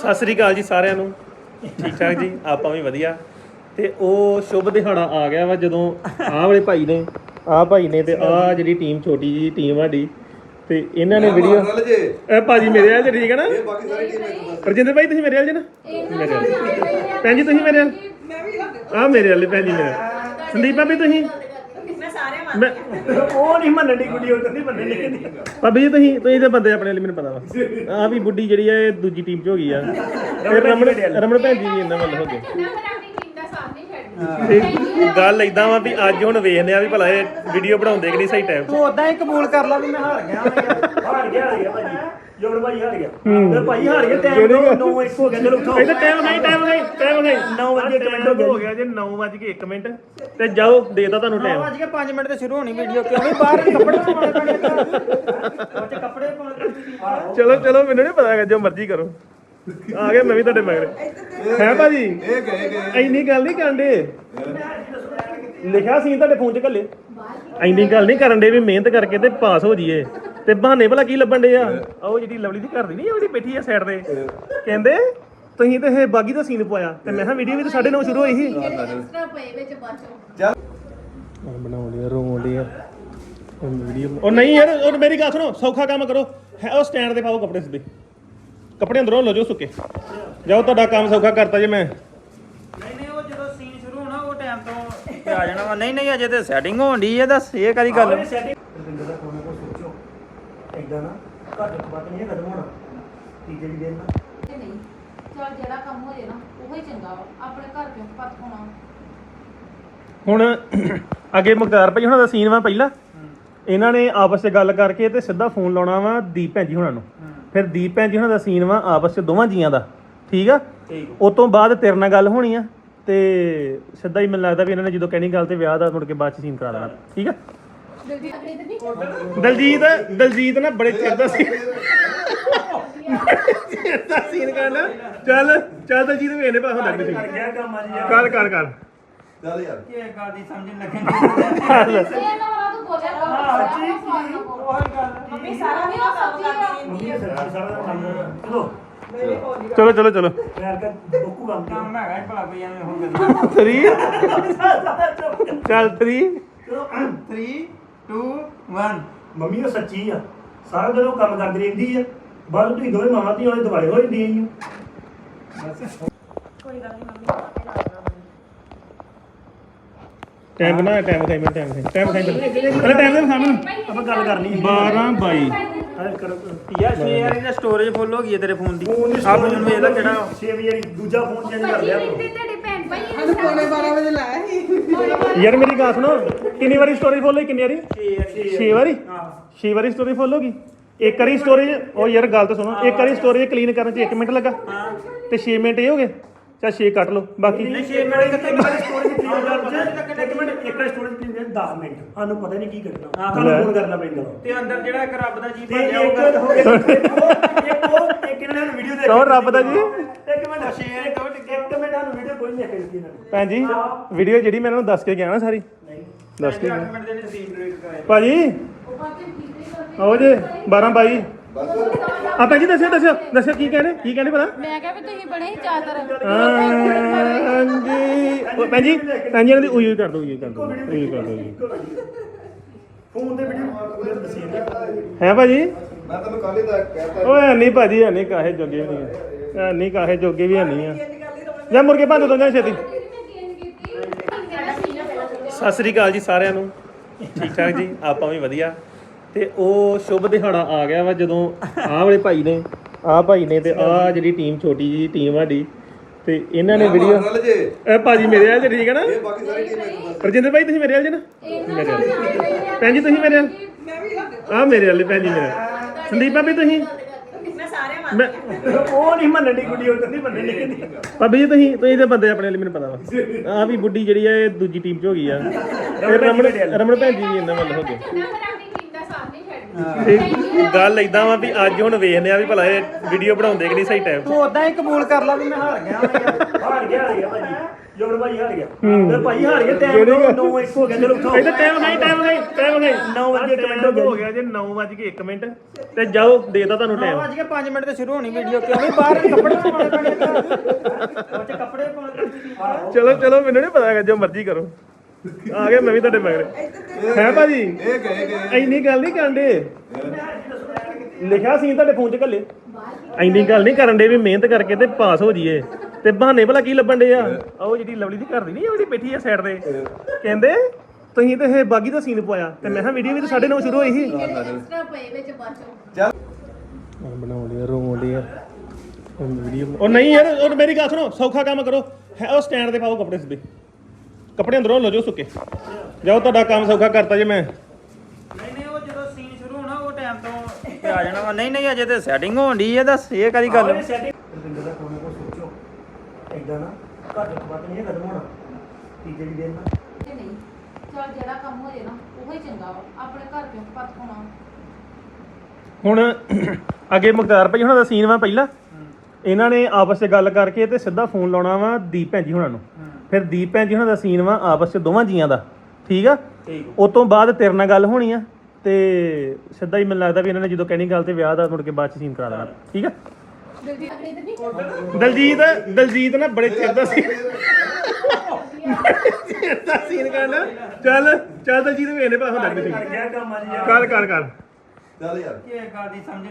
ਸਤਿ ਸ੍ਰੀ ਅਕਾਲ ਜੀ ਸਾਰਿਆਂ ਨੂੰ। ਠੀਕ ਠਾਕ ਜੀ? ਆਪਾਂ ਵੀ ਵਧੀਆ। ਤੇ ਉਹ ਸ਼ੁਭ ਦਿਹਾੜਾ ਆ ਗਿਆ ਵਾ ਜਦੋਂ ਆਹ ਵਾਲੇ ਭਾਈ ਨੇ ਆਹ ਭਾਈ ਨੇ ਤੇ ਆਹ ਜਿਹੜੀ ਟੀਮ ਛੋਟੀ ਜੀ ਟੀਮ ਸਾਡੀ ਤੇ ਇਹਨਾਂ ਨੇ ਵੀਡੀਓ ਨਾਲ ਜੇ। ਇਹ ਭਾਜੀ ਮੇਰੇ ਵਾਲੇ ਠੀਕ ਹੈ ਨਾ? ਇਹ ਬਾਕੀ ਸਾਰੀ ਟੀਮ ਇੱਕ ਰਜਿੰਦਰ ਭਾਈ ਤੁਸੀਂ ਮੇਰੇ ਵਾਲੇ ਚ ਨਾ? ਮੇਰੇ ਵਾਲੇ ਭੈਣ ਜੀ ਤੁਸੀਂ ਮੇਰੇ ਵਾਲੇ? ਆਹ ਮੇਰੇ ਵਾਲੇ ਭੈਣ ਜੀ ਮੇਰੇ। ਸੰਦੀਪ ਭਾਬੀ ਤੁਸੀਂ? ਮੈਂ ਉਹ ਨਹੀਂ ਮੰਨਣ ਦੀ ਕੁੜੀ ਉਹ ਕਹਿੰਦੀ ਮੰਨਣ ਨਹੀਂ ਕਹਿੰਦੀ। ਭਾਬੀ ਜੀ ਤੁਸੀਂ ਤੁਸੀਂ ਤੇ ਬੰਦੇ ਆਪਣੇ ਲਈ ਮੈਨੂੰ ਪਤਾ ਵਾ। ਆ ਵੀ ਬੁੱਢੀ ਜਿਹੜੀ ਆ ਇਹ ਦੂਜੀ ਟੀਮ ਚ ਹੋ ਗਈ ਆ। ਤੇ ਭੈਣ ਜੀ ਵੀ ਇਹਨਾਂ ਵੱਲ ਹੋ ਗਏ। ਤੇ ਗੱਲ ਇਦਾਂ ਵਾ ਵੀ ਅੱਜ ਹੁਣ ਵੇਖਦੇ ਆ ਵੀ ਭਲਾ ਇਹ ਵੀਡੀਓ ਬਣਾਉਂਦੇ ਕਿ ਨਹੀਂ ਸਹੀ ਟਾਈਮ ਤੂੰ ਉਦਾਂ ਹੀ ਕਬੂਲ ਕਰ ਲਾ ਵੀ ਮੈਂ ਹਾਰ ਗਿਆ। ਹਾਰ ਗਿਆ ਹਾਰ ਗਿਆ ਭਾਜੀ ਜੋੜ ਭਾਈ ਹਾਰ ਗਿਆ। ਤੇ ਭਾਈ ਹਾਰ ਗਿਆ ਟਾਈਮ ਦੋ 9 1 ਹੋ ਗਿਆ ਚਲੋ ਉਠਾਓ। ਇਹਦਾ ਟਾਈਮ ਨਹੀਂ ਟਾਈਮ ਨਹੀਂ ਟਾਈਮ ਨਹੀਂ 9 ਵਜੇ ਟਾਈਮ ਹੋ ਗਿਆ ਜੇ। 9 ਵਜ ਕੇ 1 ਮਿੰਟ। ਤੇ ਜਾਓ ਦੇਦਾ ਤੁਹਾਨੂੰ ਟਾਈਮ ਵੱਜ ਕੇ 5 ਮਿੰਟ ਤੇ ਸ਼ੁਰੂ ਹੋਣੀ ਵੀਡੀਓ ਕਿਉਂ ਵੀ ਬਾਹਰ ਕੱਪੜੇ ਪਾਉਣੇ ਪੈਣੇ ਕੱਪੜੇ ਪਾਉਣੇ ਚਲੋ ਚਲੋ ਮੈਨੂੰ ਨਹੀਂ ਪਤਾ ਜੋ ਮਰਜ਼ੀ ਕਰੋ। ਆ ਗਿਆ ਮੈਂ ਵੀ ਤੁਹਾਡੇ ਮਗਰ। ਹੈ ਭਾਜੀ? ਇਹ ਗਏ ਗਏ ਇੰਨੀ ਗੱਲ ਨਹੀਂ ਕਰਨ ਦੇ। ਲਿਖਿਆ ਸੀ ਤੁਹਾਡੇ ਫੋਨ 'ਚ ਘੱਲੇ ਇੰਨੀ ਗੱਲ ਨਹੀਂ ਕਰਨ ਦੇ ਵੀ ਮਿਹਨਤ ਕਰਕੇ ਤੇ ਪਾਸ ਹੋ ਜਾਈਏ। ਤੇ ਬਹਾਨੇ ਭਲਾ ਕੀ ਲੱਭਣ ਦੇ ਆ? ਉਹ ਜਿਹੜੀ ਲਵਲੀ ਦੀ ਘਰ ਦੀ ਨਹੀਂ ਉਹ ਜਿਹੜੀ ਬੈਠੀ ਆ ਸਾਈਡ ਤੇ। ਕਹਿੰਦੇ ਤੁਸੀਂ ਤੇ ਇਹ ਬਾਗੀ ਦਾ ਸੀਨ ਪਵਾਇਆ ਤੇ ਮੈਂ ਕਿਹਾ ਵੀਡੀਓ ਵੀ ਤਾਂ 9:30 ਸ਼ੁਰੂ ਹੋਈ ਸੀ। ਐਕਸਟਰਾ ਪਏ ਵਿੱਚ ਬਾਅਦ ਬਣਾਉਣ ਲਿਆ ਰੋਣ ਲਿਆ ਵੀਡੀਓ ਉਹ ਨਹੀਂ ਯਾਰ ਉਹ ਮੇਰੀ ਗੱਲ ਸੁਣੋ ਸੌਖਾ ਕੰਮ ਕਰੋ। ਹੈ ਉਹ ਸਟੈਂਡ ਤੇ ਪਾਓ ਕੱਪੜੇ ਸਿੱਧੇ। ਕੱਪੜੇ ਅੰਦਰੋਂ ਲੋ ਜੋ ਸੁੱਕੇ। ਜਾਓ ਤੁਹਾਡਾ ਕੰਮ ਸੌਖਾ ਕਰਤਾ ਜੇ ਮੈਂ। ਨਹੀਂ ਨਹੀਂ ਉਹ ਜਦੋਂ ਸੀਨ ਸ਼ੁਰੂ ਹੋਣਾ ਉਹ ਟਾਈਮ ਤੋਂ ਤੇ ਆ ਜਾਣਾ ਵਾ। ਨਹੀਂ ਨਹੀਂ ਅਜੇ ਤੇ ਸੈਟਿੰਗ ਹੋਣ ਦੀ ਹੈ ਦੱਸ ਇਹ ਕਾਦੀ ਗੱਲ ਰਵਿੰਦਰ ਦਾ ਕੋਨੇ ਕੋ ਸੋਚੋ। ਐਦਾਂ ਨਾ ਘੱਟ ਤੋਂ ਵੱਧ ਨਹੀਂ ਖਤਮ ਹੋਣਾ। ਤੀਜੇ ਦੀ ਦਿਨ ਨਾ ਨਹੀਂ ਚਲ ਜਿਹੜਾ ਕੰਮ ਹੋ ਜੇ ਨਾ ਉਹ ਹੀ ਚੰਗਾ ਵਾ ਆਪਣੇ ਘਰ ਕਿਉਂ ਪੱਤ ਹੋਣਾ ਹੁਣ ਅੱਗੇ ਮੁਖਤਾਰ ਭਾਈ ਹੁਣਾਂ ਦਾ ਸੀਨ ਵਾ ਪਹਿਲਾਂ। ਇਹਨਾਂ ਨੇ ਆਪਸ 'ਚ ਗੱਲ ਕਰਕੇ ਤੇ ਸਿੱਧਾ ਫੋਨ ਲਾਉਣਾ ਵਾ ਦੀਪ ਭੈਣ ਜੀ ਹੁਣਾਂ ਨੂੰ। ਫਿਰ ਦੀਪ ਭੈਣ ਜੀ ਹੁਣਾਂ ਦਾ ਸੀਨ ਵਾ ਆਪਸ 'ਚ ਦੋਵਾਂ ਜੀਆਂ ਦਾ। ਠੀਕ ਆ? ਠੀਕ ਉਸ ਤੋਂ ਬਾਅਦ ਤੇਰੇ ਨਾਲ ਗੱਲ ਹੋਣੀ ਆ ਤੇ ਸਿੱਧਾ ਹੀ ਮੈਨੂੰ ਲੱਗਦਾ ਵੀ ਇਹਨਾਂ ਨੇ ਜਦੋਂ ਕਹਿਣੀ ਗੱਲ ਤੇ ਵਿਆਹ ਦਾ ਮੁੜ ਕੇ ਬਾਅਦ 'ਚ ਸੀਨ ਕਰਾ ਦੇਣਾ। ਠੀਕ ਆ? ਜਲਦੀ ਅਗਲੇ ਦਿਨ ਨਹੀਂ ਦਲਜੀਤ ਦਲਜੀਤ ਨਾ ਬੜੇ ਚਿਰ ਦਾ ਸੀ। ਚਿਰ ਦਾ ਸੀਨ ਕਰਨਾ। ਚੱਲ ਚੱਲ ਦਲਜੀਤ ਵੇਖਨੇ ਪਾ ਹੁੰਦਾ ਕਿ ਕਰ ਗਿਆ ਕੰਮ ਅੱਜ ਯਾਰ। ਕਰ ਕਰ ਕਰ। ਚੱਲ ਯਾਰ। ਕੀ ਇਹ ਗੱਲ ਦੀ ਸਮਝ ਲੱਗਣ ਦੀ ਇਹ ਨਾ ਵਾਲਾ ਤੂੰ ਬੋਲਿਆ ਕਰ। ਸੱਚੀ ਉਹੀ ਗੱਲ। ਮੰਮੀ ਸਾਰਾ ਵੀ ਕੰਮ ਕਰਦੀ ਮੰਮੀ ਨੇ ਸਰਕਾਰ ਸਾਰਾ ਕੰਮ ਚਲੋ। ਚਲੋ। ਚਲੋ ਚਲੋ ਯਾਰ ਕਰ ਬੋਕੂ ਕੰਮ ਕਰ। ਕੰਮ ਹੈਗਾ ਹੀ ਭਲਾ ਕੋਈ ਐਵੇਂ ਹੋ ਗਿਆ। 3 ਚੱਲ 3 ਚਲੋ 3 2 1 ਮੰਮੀ ਉਹ ਸੱਚੀ ਆ। ਸਾਰਾ ਦਿਨ ਉਹ ਕੰਮ ਕਰਦੀ ਰਹਿੰਦੀ ਆ। ਬਾਅਦ ਤੁਸੀਂ ਦੋਵੇਂ ਮਾਵਾਂ ਧੀਆਂ ਉਹਦੇ ਦਿਵਾਲੇ ਹੋ ਜਾਂਦੀਆਂ ਈ ਓ। ਟਾਈਮ ਨਾ ਟਾਈਮ ਖਾਈ ਮੈਂ ਟਾਈਮ ਖਾਈ ਟਾਈਮ ਖਾਈ ਪਹਿਲਾਂ ਟਾਈਮ ਦੇ ਸਾਹਮਣੇ। ਆਪਾਂ ਗੱਲ ਕਰਨੀ ਸੀ 12 22 ਹਾਂ ਕਰੋ। ਯਾਰ ਛੇ ਯਾਰ ਇਹਦਾ ਸਟੋਰੇਜ ਫੁੱਲ ਹੋ ਗਈ ਹੈ ਤੇਰੇ ਫੋਨ ਦੀ। ਫੋਨ ਦੀ ਆ ਫੋਨ ਵੇਖ ਲੈ ਕਿਹੜਾ 6 ਵਜੇ ਦੂਜਾ ਫੋਨ ਚੇਂਜ ਕਰ ਲਿਆ। ਤੇ ਤੁਹਾਡੇ ਭੈਣ ਭਾਈ ਇਹਨੂੰ ਪੌਣੇ 12 ਵਜੇ ਯਾਰ ਮੇਰੀ ਗੱਲ ਸੁਣੋ। ਕਿੰਨੀ ਵਾਰੀ ਸਟੋਰੀ ਫੁੱਲ ਹੋਈ ਕਿੰਨੀ ਵਾਰੀ? 6 ਵਾਰੀ। ਹਾਂ। 6 ਵਾਰੀ ਸਟੋਰੀ ਫੁੱਲ ਹੋ ਗਈ? ਇੱਕ ਵਾਰੀ ਸਟੋਰੇਜ ਉਹ ਯਾਰ ਗੱਲ ਤਾਂ ਸੁਣੋ ਇੱਕ ਵਾਰੀ ਸਟੋਰੇਜ ਕਲੀਨ ਕਰਨ ਚ 1 ਮਿੰਟ ਲੱਗਾ। ਤੇ 6 ਮਿੰਟ ਇਹ ਹੋ ਗਏ। ਚਾ 6 ਕੱਟ ਲਓ ਬਾਕੀ ਨਹੀਂ 6 ਮਿੰਟ ਕਿੱਥੇ ਸਟੋਰੇਜ ਕਲੀਨ ਕਰ ਇੱਕ ਮਿੰਟ ਇੱਕ ਸਟੋਰੇਜ ਕਲੀਨ ਕਰ 10 ਮਿੰਟ। ਸਾਨੂੰ ਪਤਾ ਨਹੀਂ ਕੀ ਕਰਨਾ ਹਾਂ। ਤੁਹਾਨੂੰ ਫੋਨ ਕਰਨਾ ਪੈਂਦਾ। ਤੇ ਅੰਦਰ ਜਿਹੜਾ ਇੱਕ ਰੱਬ ਦਾ ਜੀ ਤੇ ਬਣਿਆ ਇੱਕ ਹੋਊਗਾ ਹੋ ਗਿਆ ਇੱਕ ਉਹ ਇੱਕ ਉਹ ਇੱਕ ਇਹਨਾਂ ਨੇ ਵੀਡੀਓ ਦੇਖ ਕੌਣ ਰੱਬ ਦਾ ਜੀ? ਇੱਕ ਮਿੰਟ। ਸ਼ੇਅਰ ਕਰੋ ਇੱਕ ਮਿੰਟ ਸਾਨੂੰ ਵੀਡੀਓ ਕੋਈ ਨਹੀਂ ਦੇਖੀ ਇਹਨਾਂ ਨੇ। ਭੈਣ ਜੀ ਵੀਡੀਓ ਜਿਹੜੀ ਮੈਂ ਇਹਨਾਂ ਨੂੰ ਦੱਸ ਕੇ ਗਿਆ ਨਾ ਸਾਰੀ। ਨਹੀਂ। ਦੱਸ ਕੇ ਗਿਆ। 8 ਮਿੰਟ ਦੇ ਨਸੀਬ ਡਿਲੀਟ ਕਰਾਏ ਭਾਜੀ? ਉਹ ਬਾਕੀ ਆਓ ਜੇ 12 22 ਬਸ ਆ ਭੈਣ ਜੀ ਦੱਸਿਓ ਦੱਸਿਓ ਦੱਸਿਓ ਕੀ ਕਹਿੰਦੇ ਕੀ ਕਹਿੰਦੇ ਭਲਾ? ਮੈਂ ਕਿਹਾ ਵੀ ਤੁਸੀਂ ਬੜੇ ਹੀ ਚਾਦਰ ਹਾਂਜੀ। ਉਹ ਭੈਣ ਜੀ ਭੈਣ ਜੀ ਇਹਨਾਂ ਦੀ ਉਈ ਕਰ ਦੋ ਉਈ ਕਰ ਦੋ ਉਈ ਕਰ ਦੋ ਜੀ। ਫੋਨ ਤੇ ਵੀਡੀਓ ਪੂਰੇ ਦੱਸੀ ਜਾਂਦੇ ਹੈ ਭਾਜੀ? ਮੈਂ ਤੈਨੂੰ ਕੱਲ ਹੀ ਤਾਂ ਕਹਿਤਾ ਓਏ ਨਹੀਂ ਭਾਜੀ ਹੈ ਨਹੀਂ ਕਾਹੇ ਜੋਗੇ ਵੀ ਨਹੀਂ ਹੈ ਨਹੀਂ ਕਾਹੇ ਜੋਗੇ ਵੀ ਹੈ ਨਹੀਂ ਆ। ਜਾਂ ਮੁਰਗੇ ਬੰਦ ਦੋ ਜਾਂ ਛੇਤੀ। ਸਤਿ ਸ੍ਰੀ ਅਕਾਲ ਜੀ ਸਾਰਿਆਂ ਨੂੰ। ਠੀਕ ਠਾਕ ਜੀ ਆਪਾਂ ਵੀ ਵਧੀਆ। ਤੇ ਉਹ ਸ਼ੁਭ ਦਿਹਾੜਾ ਆ ਗਿਆ ਵਾ ਜਦੋਂ ਆਹ ਵਾਲੇ ਭਾਈ ਨੇ ਆਹ ਭਾਈ ਨੇ ਤੇ ਆਹ ਜਿਹੜੀ ਟੀਮ ਛੋਟੀ ਜੀ ਟੀਮ ਸਾਡੀ ਤੇ ਇਹਨਾਂ ਨੇ ਵੀਡੀਓ ਨਾਲ ਜੇ। ਇਹ ਭਾਜੀ ਮੇਰੇ ਵਾਲੇ ਚ ਠੀਕ ਹੈ ਨਾ? ਇਹ ਬਾਕੀ ਸਾਰੀ ਟੀਮ ਇੱਕ ਰਜਿੰਦਰ ਭਾਈ ਤੁਸੀਂ ਮੇਰੇ ਵਾਲੇ ਚ ਨਾ? ਮੇਰੇ ਵਾਲੇ ਭੈਣ ਜੀ ਤੁਸੀਂ ਮੇਰੇ ਵਾਲੇ? ਆ ਮੇਰੇ ਵਾਲੇ ਭੈਣ ਜੀ ਮੇਰੇ। ਸੰਦੀਪ ਭਾਬੀ ਤੁਸੀਂ? ਮੈਂ ਉਹ ਨਹੀਂ ਮੰਨਣ ਦੀ ਕੁੜੀ ਉਹ ਮੰਨਣ ਨਹੀਂ ਕਹਿੰਦੀ। ਭਾਬੀ ਜੀ ਤੁਸੀਂ ਤੁਸੀਂ ਤੇ ਬੰਦੇ ਆਪਣੇ ਲਈ ਮੈਨੂੰ ਪਤਾ ਵਾ। ਆ ਵੀ ਬੁੱਢੀ ਜਿਹੜੀ ਆ ਇਹ ਦੂਜੀ ਟੀਮ ਚ ਹੋ ਗਈ ਆ। ਤੇ ਰਮਨ ਰਮਨ ਭੈਣ ਜੀ ਵੀ ਇਹਨਾਂ ਵੱਲ ਹੋ ਗਏ। ਤੇ ਗੱਲ ਇਦਾਂ ਵਾ ਵੀ ਅੱਜ ਹੁਣ ਵੇਖਦੇ ਆ ਵੀ ਭਲਾ ਇਹ ਵੀਡੀਓ ਬਣਾਉਂਦੇ ਕਿ ਨਹੀਂ ਸਹੀ ਟਾਈਮ ਤੂੰ ਉਦਾਂ ਹੀ ਕਬੂਲ ਕਰ ਲਾ ਵੀ ਮੈਂ ਹਾਰ ਗਿਆ। ਹਾਰ ਗਿਆ ਹਾਰ ਗਿਆ ਭਾਜੀ। ਜੋਗੜ ਭਾਈ ਹਾਰ ਗਿਆ। ਤੇ ਭਾਈ ਹਾਰ ਗਿਆ ਟਾਈਮ ਕਿਹੜੀ ਗੱਲ? 9 1 ਹੋ ਗਿਆ ਚਲੋ ਉਠੋ ਇਹਦਾ ਟਾਈਮ ਨਹੀਂ ਟਾਈਮ ਨਹੀਂ ਟਾਈਮ ਨਹੀਂ। ਨੌ ਵਜੇ ਟਾਈਮ ਟਾਈਮ ਹੋ ਗਿਆ ਜੇ 9 ਵਜ ਕੇ 1 ਮਿੰਟ। ਤੇ ਜਾਓ ਦੇਤਾ ਤੁਹਾਨੂੰ ਟਾਈਮ ਅੱਜ ਕੇ 5 ਮਿੰਟ ਤੇ ਸ਼ੁਰੂ ਹੋਣੀ ਵੀਡੀਓ ਕਿਉਂ ਵੀ ਬਾਹਰ ਕੱਪੜੇ ਪਾਉਣੇ ਪੈਣੇ ਉਹ ਚ ਕੱਪੜੇ ਪਾਉਣੇ ਚਲੋ ਚਲੋ ਮੈਨੂੰ ਨਹੀਂ ਪਤਾ ਜੋ ਮਰਜ਼ੀ ਕਰੋ। ਆ ਗਿਆ ਮੈਂ ਵੀ ਤੁਹਾਡੇ ਮਗਰ। ਹੈ ਭਾਜੀ? ਇਹ ਗਏ ਗਏ। ਇੰਨੀ ਗੱਲ ਨਹੀਂ ਕਰਦੇ ਲਿਖਿਆ ਸੀ ਤੁਹਾਡੇ ਫੋਨ 'ਚ ਕੱਲੇ ਇੰਨੀ ਗੱਲ ਨਹੀਂ ਕਰਨ ਦੇ ਵੀ ਮਿਹਨਤ ਕਰਕੇ ਤੇ ਪਾਸ ਹੋ ਜਾਈਏ। ਤੇ ਬਹਾਨੇ ਭਲਾ ਕੀ ਲੱਭਣ ਦੇ ਆ? ਉਹ ਜਿਹੜੀ ਲਵਲੀ ਦੀ ਘਰ ਦੀ ਨਹੀਂ ਜਿਹੜੀ ਬੈਠੀ ਆ ਸਾਈਡ ਤੇ ਕਹਿੰਦੇ ਤੁਸੀਂ ਤੇ ਇਹ ਬਾਗੀ ਦਾ ਸੀਨ ਪਵਾਇਆ ਤੇ ਮੈਂ ਕਿਹਾ ਵੀਡੀਓ ਵੀ ਤਾਂ 9:30 ਸ਼ੁਰੂ ਹੋਈ ਸੀ। ਐਕਸਟਰਾ ਪਏ ਵਿੱਚ ਬਾਚੋ ਬਣਾਉਣ ਲਿਆ ਰੋਣ ਲਿਆ ਵੀਡੀਓ ਉਹ ਨਹੀਂ ਯਾਰ ਉਹ ਮੇਰੀ ਗੱਲ ਸੁਣੋ ਸੌਖਾ ਕੰਮ ਕਰੋ। ਹੈ ਉਹ ਸਟੈਂਡ ਤੇ ਪਾਓ ਕੱਪੜੇ ਸਿੱਧੇ। ਕੱਪੜੇ ਅੰਦਰੋਂ ਲੋ ਜੋ ਸੁੱਕੇ। ਜਾਓ ਤੁਹਾਡਾ ਕੰਮ ਸੌਖਾ ਕਰਤਾ ਜੇ ਮੈਂ। ਨਹੀਂ ਨਹੀਂ ਉਹ ਜਦੋਂ ਸੀਨ ਸ਼ੁਰੂ ਹੋਣਾ ਉਹ ਟਾਈਮ ਤੋਂ ਤੇ ਆ ਜਾਣਾ ਵਾ। ਨਹੀਂ ਨਹੀਂ ਅਜੇ ਤੇ ਸੈਟਿੰਗ ਹੋਣ ਦੀ ਹੈ ਦੱਸ ਇਹ ਕਦੀ ਗੱਲ ਰਵਿੰਦਰ ਦਾ ਕੋਨੇ ਕੋ ਸੋਚੋ। ਐਦਾਂ ਨਾ ਘਰ ਦੇ ਬਾਤ ਨਹੀਂ ਖਤਮ ਹੋਣਾ। ਤੀਜੇ ਦੀ ਦਿਨ ਨਾ ਤੇ ਨਹੀਂ। ਚਲ ਜਿਹੜਾ ਕੰਮ ਹੋ ਜੇ ਨਾ ਉਹ ਹੀ ਚੰਗਾ ਵਾ। ਆਪਣੇ ਘਰ ਕਿਉਂ ਪੱਤ ਹੋਣਾ ਹੁਣ ਅੱਗੇ ਮੁਖਤਾਰ ਭਾਈ ਹੁਣਾਂ ਦਾ ਸੀਨ ਵਾ ਪਹਿਲਾਂ। ਇਹਨਾਂ ਨੇ ਆਪਸ 'ਚ ਗੱਲ ਕਰਕੇ ਤੇ ਸਿੱਧਾ ਫੋਨ ਲਾਉਣਾ ਵਾ ਦੀਪ ਭੈਣ ਜੀ ਹੁਣਾਂ ਨੂੰ। ਫਿਰ ਦੀਪ ਭੈਣ ਜੀ ਹੁਣਾਂ ਦਾ ਸੀਨ ਵਾ ਆਪਸ 'ਚ ਦੋਵਾਂ ਜੀਆਂ ਦਾ। ਠੀਕ ਆ? ਠੀਕ ਉਸ ਤੋਂ ਬਾਅਦ ਤੇਰੇ ਨਾਲ ਗੱਲ ਹੋਣੀ ਆ ਤੇ ਸਿੱਧਾ ਹੀ ਮੈਨੂੰ ਲੱਗਦਾ ਵੀ ਇਹਨਾਂ ਨੇ ਜਦੋਂ ਕਹਿਣੀ ਗੱਲ ਤੇ ਵਿਆਹ ਦਾ ਮੁੜ ਕੇ ਬਾਅਦ 'ਚ ਸੀਨ ਕਰਾ ਦੇਣਾ। ਠੀਕ ਆ? ਦਿਲਜੀਤ ਨਹੀਂ ਦਲਜੀਤ ਨਾ ਬੜੇ ਚਿਰ ਦਾ ਸੀ ਦਾ ਸੀਨ ਕਰਨਾ। ਚੱਲ ਚੱਲ ਦਲਜੀਤ ਵੇਖਨੇ ਪਾ ਹੁੰਦਾ ਕਿ ਕਰ ਗਿਆ ਕੰਮ ਕਰ ਕਰ ਕਰ। ਚੱਲ ਯਾਰ। ਇਹ ਗੱਲ ਦੀ ਸਮਝ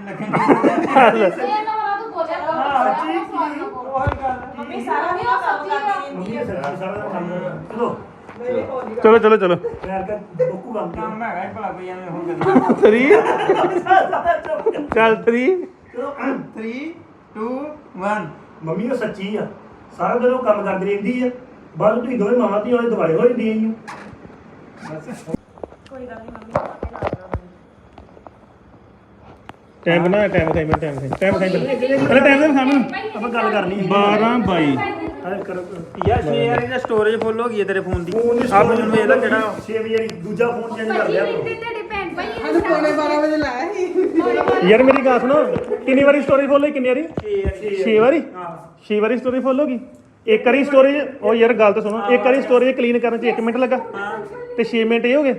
ਬੋਲਿਆ ਕਰ ਹਾਂ। ਮੰਮੀ ਸਾਰਾ ਸਾਰਾ ਕੰਮ ਚਲੋ ਚਲੋ ਚਲੋ ਚਲੋ ਮੈਂ ਕਰ ਬੱਕੂ ਕੰਮ ਕੰਮ ਹੈਗਾ ਭਲਾ ਕੋਈ ਐਵੇਂ ਹੁਣ ਕਰਨਾ 3 ਚੱਲ 3 ਚਲੋ 3 2 1 ਮੰਮੀ ਉਹ ਸੱਚੀ ਆ ਸਾਰਾ ਦਿਨ ਉਹ ਕੰਮ ਕਰਦੀ ਰਹਿੰਦੀ ਆ ਬਾਅਦ ਤੁਸੀਂ ਦੋਵੇਂ ਮਾਵਾਂ ਧੀਆਂ ਉਹਦੇ ਦਿਵਾਲੇ ਹੋ ਜਾਂਦੀਆਂ ਈ ਓ। ਟਾਈਮ ਨਾ ਟਾਈਮ ਖਾਈ ਮੈਂ ਟਾਈਮ ਖਾਈ ਟਾਈਮ ਖਾਈ ਪਹਿਲਾਂ ਟਾਈਮ ਦੇ ਖਾਣ ਆਪਾਂ ਗੱਲ ਕਰਨੀ ਸੀ। 12 22 ਹਾਂ ਕਰੋ ਯਾਰ ਛੇ ਵਾਰੀ ਦਾ ਸਟੋਰੇਜ ਫੁੱਲ ਹੋ ਗਈ ਹੈ ਤੇਰੇ ਫੋਨ ਦੀ। ਫੋਨ ਦੀ ਆਪ ਨੂੰ ਵੇਖ ਲੈ ਕਿਹੜਾ 6 ਵਜੇ ਦੂਜਾ ਫੋਨ ਚੇਂਜ ਕਰ ਲਿਆ। ਭਾਈ ਤੁਹਾਡੇ ਭੈਣ ਭਾਈ ਸਾਨੂੰ ਪੌਣੇ 12 ਵਜੇ ਲਾਇਆ ਸੀ। ਯਾਰ ਮੇਰੀ ਗੱਲ ਸੁਣੋ ਕਿੰਨੀ ਵਾਰੀ ਸਟੋਰੀ ਫੁੱਲ ਹੋਈ ਕਿੰਨੀ ਵਾਰੀ? 6 ਵਾਰੀ? 6 ਵਾਰੀ ਸਟੋਰੀ ਫੁੱਲ ਹੋ ਗਈ। ਇੱਕ ਵਾਰੀ ਸਟੋਰੇਜ ਉਹ ਯਾਰ ਗੱਲ ਤਾਂ ਸੁਣੋ ਇੱਕ ਵਾਰੀ ਸਟੋਰੇਜ ਕਲੀਨ ਕਰਨ 'ਚ 1 ਮਿੰਟ ਲੱਗਾ। ਤੇ 6 ਮਿੰਟ ਇਹ ਹੋ ਗਏ।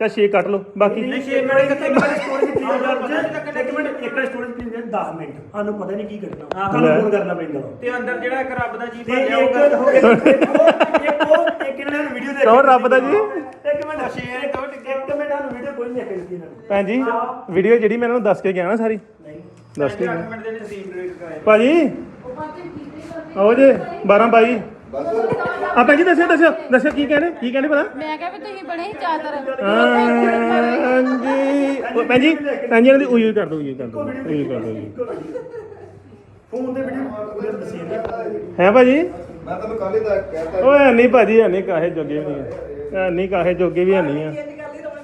ਚਾ 6 ਕੱਟ ਲਓ ਬਾਕੀ ਨਹੀਂ 6 ਮਿੰਟ ਕਿੱਥੇ ਮਿੰਟ ਸਟੋਰੇਜ ਕਲੀਅਰ ਕਰ ਇੱਕ ਮਿੰਟ ਇੱਕ ਸਟੋਰੇਜ ਕਲੀਅਰ 10 ਮਿੰਟ। ਸਾਨੂੰ ਪਤਾ ਨਹੀਂ ਕੀ ਕਰਨਾ। ਤੁਹਾਨੂੰ। ਫੋਨ ਕਰਨਾ ਪੈਂਦਾ। ਤੇ ਅੰਦਰ ਜਿਹੜਾ ਇੱਕ ਰੱਬ ਦਾ ਜੀ ਤੇ ਭਰਿਆ ਇੱਕ ਹੋਊਗਾ ਹੋ ਗਿਆ ਇੱਕ ਉਹ ਇੱਕ ਇਹਨਾਂ ਨੇ ਵੀਡੀਓ ਦੇਖ ਕੌਣ ਰੱਬ ਦਾ ਜੀ? ਇੱਕ ਮਿੰਟ। ਸ਼ੇਅਰ ਇੱਕ ਇੱਕ ਮਿੰਟ ਸਾਨੂੰ ਵੀਡੀਓ ਕੋਈ ਨਹੀਂ ਦੇਖੀ ਇਹਨਾਂ ਨੇ। ਭੈਣ ਜੀ ਵੀਡੀਓ ਜਿਹੜੀ ਮੈਂ ਇਹਨਾਂ ਨੂੰ ਦੱਸ ਕੇ ਗਿਆ ਨਾ ਸਾਰੀ। ਨਹੀਂ। ਦੱਸ ਕੇ 8 ਗਿਆ। ਭਾਜੀ ਉਹ ਜੇ। 12 22 ਬਸ ਆ ਭੈਣ ਜੀ ਦੱਸਿਓ ਦੱਸਿਓ ਦੱਸਿਓ ਕੀ ਕਹਿੰਦੇ ਕੀ ਕਹਿੰਦੇ ਪਤਾ ਮੈਂ ਕਿਹਾ ਵੀ ਤੁਸੀਂ ਬੜੇ ਹੀ ਚਾਦਰ ਹਾਂਜੀ ਉਹ ਭੈਣ ਜੀ ਭੈਣ ਜੀ ਇਹਨਾਂ ਦੀ ਉਈ ਕਰ ਦੋ ਉਈ ਕਰ ਦੋ ਉਈ ਕਰ ਦੋ ਫੋਨ ਤੇ ਵੀਡੀਓ ਦੱਸੀ ਜਾਂਦੇ ਹੈ ਭਾਜੀ? ਮੈਂ ਤੈਨੂੰ ਕੱਲ ਹੀ ਤਾਂ ਕਹਿਤਾ ਓਏ ਨਹੀਂ ਭਾਜੀ ਹੈ ਨਹੀਂ ਕਾਹੇ ਜੋਗੇ ਵੀ ਨਹੀਂ ਹੈ ਨਹੀਂ ਕਾਹੇ ਜੋਗੇ ਵੀ ਹੈ ਨਹੀਂ ਆ।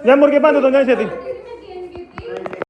ਜਾਂ ਮੁਰਗੇ ਬੰਦ ਤੋਂ ਜਾਂ ਛੇਤੀ।